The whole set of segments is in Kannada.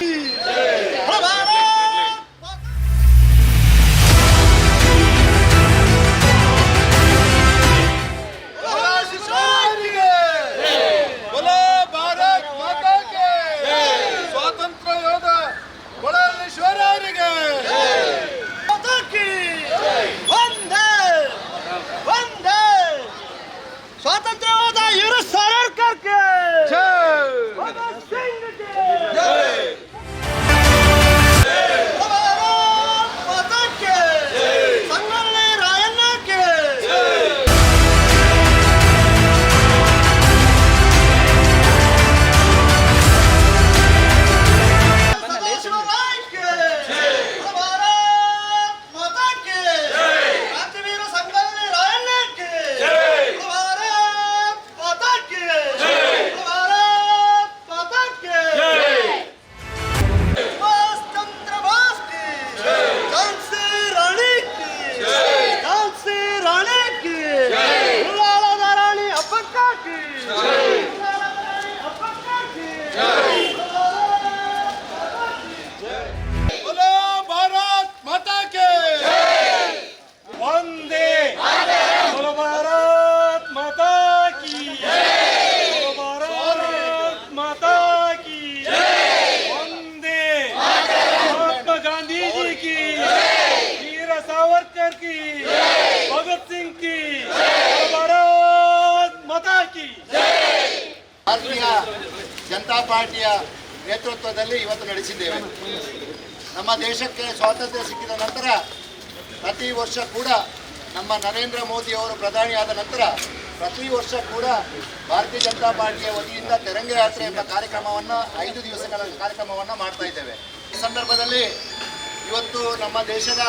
Yeah. জয় ಭಾರತೀಯ ಜನತಾ ಪಾರ್ಟಿಯ ನೇತೃತ್ವದಲ್ಲಿ ಇವತ್ತು ನಡೆಸಿದ್ದೇವೆ. ನಮ್ಮ ದೇಶಕ್ಕೆ ಸ್ವಾತಂತ್ರ್ಯ ಸಿಕ್ಕಿದ ನಂತರ ಪ್ರತಿ ವರ್ಷ ಕೂಡ ನಮ್ಮ ನರೇಂದ್ರ ಮೋದಿ ಅವರು ಪ್ರಧಾನಿಯಾದ ನಂತರ ಪ್ರತಿ ವರ್ಷ ಕೂಡ ಭಾರತೀಯ ಜನತಾ ಪಾರ್ಟಿಯ ವತಿಯಿಂದ ತೆರಂಗ ಯಾತ್ರೆ ಎಂಬ ಕಾರ್ಯಕ್ರಮವನ್ನು, ಐದು ದಿವಸಗಳ ಕಾರ್ಯಕ್ರಮವನ್ನು ಮಾಡ್ತಾ ಇದ್ದೇವೆ. ಈ ಸಂದರ್ಭದಲ್ಲಿ ಇವತ್ತು ನಮ್ಮ ದೇಶದ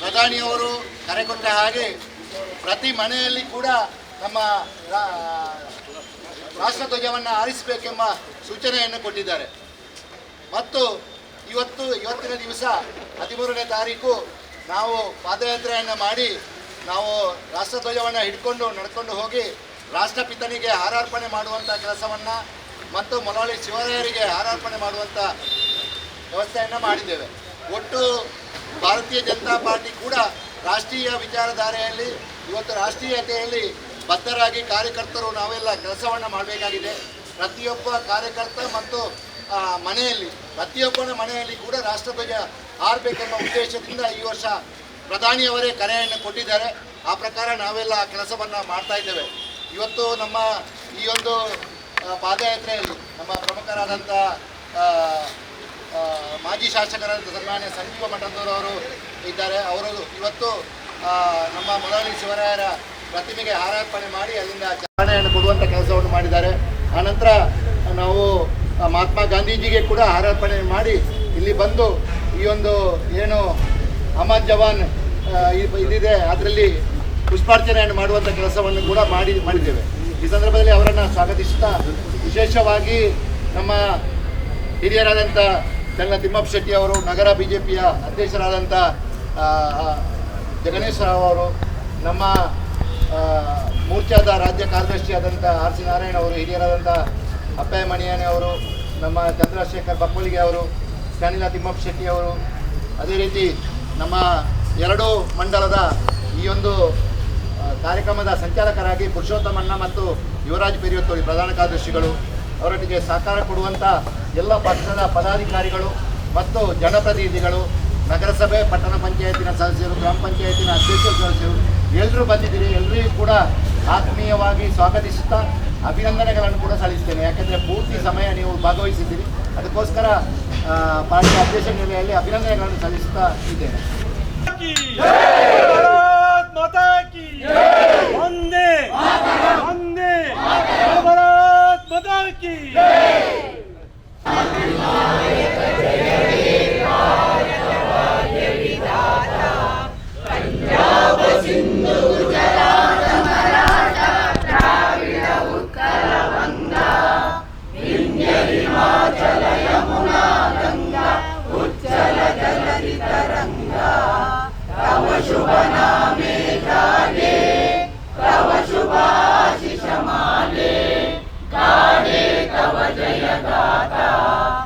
ಪ್ರಧಾನಿಯವರು ಕರೆ ಕೊಟ್ಟ ಹಾಗೆ ಪ್ರತಿ ಮನೆಯಲ್ಲಿ ಕೂಡ ನಮ್ಮ ರಾ- ರಾಷ್ಟ್ರಧ್ವಜವನ್ನು ಆರಿಸಬೇಕೆಂಬ ಸೂಚನೆಯನ್ನು ಕೊಟ್ಟಿದ್ದಾರೆ. ಮತ್ತು ಇವತ್ತು, ಇವತ್ತಿನ ದಿವಸ ಹದಿಮೂರನೇ ತಾರೀಕು ನಾವು ಪಾದಯಾತ್ರೆಯನ್ನು ಮಾಡಿ ನಾವು ರಾಷ್ಟ್ರಧ್ವಜವನ್ನು ಹಿಡ್ಕೊಂಡು ನಡ್ಕೊಂಡು ಹೋಗಿ ರಾಷ್ಟ್ರಪಿತನಿಗೆ ಹಾರಾರ್ಪಣೆ ಮಾಡುವಂಥ ಕೆಲಸವನ್ನು ಮತ್ತು ಮೊಲಾಳಿ ಶಿವರಾಯರಿಗೆ ಹಾರಾರ್ಪಣೆ ಮಾಡುವಂಥ ವ್ಯವಸ್ಥೆಯನ್ನು ಮಾಡಿದ್ದೇವೆ. ಒಟ್ಟು ಭಾರತೀಯ ಜನತಾ ಪಾರ್ಟಿ ಕೂಡ ರಾಷ್ಟ್ರೀಯ ವಿಚಾರಧಾರೆಯಲ್ಲಿ, ಇವತ್ತು ರಾಷ್ಟ್ರೀಯತೆಯಲ್ಲಿ ಬದ್ಧರಾಗಿ ಕಾರ್ಯಕರ್ತರು ನಾವೆಲ್ಲ ಕೆಲಸವನ್ನು ಮಾಡಬೇಕಾಗಿದೆ. ಪ್ರತಿಯೊಬ್ಬ ಕಾರ್ಯಕರ್ತ ಮತ್ತು ಮನೆಯಲ್ಲಿ, ಪ್ರತಿಯೊಬ್ಬನ ಮನೆಯಲ್ಲಿ ಕೂಡ ರಾಷ್ಟ್ರಧ್ವಜ ಹಾರಬೇಕೆಂಬ ಉದ್ದೇಶದಿಂದ ಈ ವರ್ಷ ಪ್ರಧಾನಿಯವರೇ ಕರೆಯನ್ನು ಕೊಟ್ಟಿದ್ದಾರೆ. ಆ ಪ್ರಕಾರ ನಾವೆಲ್ಲ ಆ ಕೆಲಸವನ್ನು ಮಾಡ್ತಾ ಇದ್ದೇವೆ. ಇವತ್ತು ನಮ್ಮ ಈ ಒಂದು ಪಾದಯಾತ್ರೆಯಲ್ಲಿ ನಮ್ಮ ಪ್ರಮುಖರಾದಂಥ ಮಾಜಿ ಶಾಸಕರಾದಂಥ ಸನ್ಮಾನ್ಯ ಸಂಜೀವ ಅವರು ಇದ್ದಾರೆ. ಅವರು ಇವತ್ತು ನಮ್ಮ ಮೊದಲಿ ಶಿವರಾಯರ ಪ್ರತಿಮೆಗೆ ಹಾರಾರ್ಪಣೆ ಮಾಡಿ ಅಲ್ಲಿಂದ ಚಾರಣೆಯನ್ನು ಕೊಡುವಂಥ ಕೆಲಸವನ್ನು ಮಾಡಿದ್ದಾರೆ. ಆನಂತರ ನಾವು ಮಹಾತ್ಮ ಗಾಂಧೀಜಿಗೆ ಕೂಡ ಹಾರಾರ್ಪಣೆ ಮಾಡಿ ಇಲ್ಲಿ ಬಂದು ಈ ಒಂದು ಏನು ಅಮರ್ ಜವಾನ್ ಇದಿದೆ, ಅದರಲ್ಲಿ ಪುಷ್ಪಾರ್ಚನೆಯನ್ನು ಮಾಡುವಂಥ ಕೆಲಸವನ್ನು ಕೂಡ ಮಾಡಿ, ಮಾಡಿದ್ದೇವೆ. ಈ ಸಂದರ್ಭದಲ್ಲಿ ಅವರನ್ನು ಸ್ವಾಗತಿಸುತ್ತಾ ವಿಶೇಷವಾಗಿ ನಮ್ಮ ಹಿರಿಯರಾದಂಥ ಚನ್ನ ತಿಮ್ಮಪ್ಪ ಶೆಟ್ಟಿ ಅವರು, ನಗರ ಬಿ ಜೆ ಪಿಯ ಅಧ್ಯಕ್ಷರಾದಂಥ ರಾವ್ ಅವರು, ನಮ್ಮ ಮೋರ್ಚಾದ ರಾಜ್ಯ ಕಾರ್ಯದರ್ಶಿಯಾದಂಥ ಆರ್ ಸಿ ನಾರಾಯಣ ಅವರು ಹಿರಿಯರಾದಂಥ ಅಪ್ಪಯ್ಯ ಮಣಿಯಾನೆ ಅವರು, ನಮ್ಮ ಚಂದ್ರಶೇಖರ್ ಬಕ್ವಲಿಗೆ ಅವರು, ಸ್ಯಾನಿಲ ತಿಮ್ಮಪ್ಪ ಶೆಟ್ಟಿ ಅವರು, ಅದೇ ರೀತಿ ನಮ್ಮ ಎರಡೂ ಮಂಡಲದ ಈ ಒಂದು ಕಾರ್ಯಕ್ರಮದ ಸಂಚಾಲಕರಾಗಿ ಪುರುಷೋತ್ತಮಣ್ಣ ಮತ್ತು ಯುವರಾಜ್ ಪೆರಿಯತ್ತೋಳಿ ಪ್ರಧಾನ ಕಾರ್ಯದರ್ಶಿಗಳು, ಅವರೊಟ್ಟಿಗೆ ಸಹಕಾರ ಕೊಡುವಂಥ ಎಲ್ಲ ಪಕ್ಷದ ಪದಾಧಿಕಾರಿಗಳು ಮತ್ತು ಜನಪ್ರತಿನಿಧಿಗಳು ನಗರಸಭೆ ಪಟ್ಟಣ ಪಂಚಾಯತಿನ ಸದಸ್ಯರು ಗ್ರಾಮ ಪಂಚಾಯತಿನ ಅಧ್ಯಕ್ಷ ಸದಸ್ಯರು ಎಲ್ಲರೂ ಬಂದಿದ್ದೀರಿ. ಎಲ್ಲರಿಗೂ ಕೂಡ ಆತ್ಮೀಯವಾಗಿ ಸ್ವಾಗತಿಸುತ್ತಾ ಅಭಿನಂದನೆಗಳನ್ನು ಕೂಡ ಸಲ್ಲಿಸ್ತೇನೆ. ಯಾಕೆಂದರೆ ಪೂರ್ತಿ ಸಮಯ ನೀವು ಭಾಗವಹಿಸಿದ್ದೀರಿ. ಅದಕ್ಕೋಸ್ಕರ ಪಾರ್ಟಿ ಅಧ್ಯಕ್ಷ ನೆಲೆಯಲ್ಲಿ ಅಭಿನಂದನೆಗಳನ್ನು ಸಲ್ಲಿಸುತ್ತಾ ಇದ್ದೇನೆ. ಒಂದೇ ಒಂದೇ ಭಾರತ್ तव शुभ नामे जागे तव शुभाशिष गाणे तव जय गाता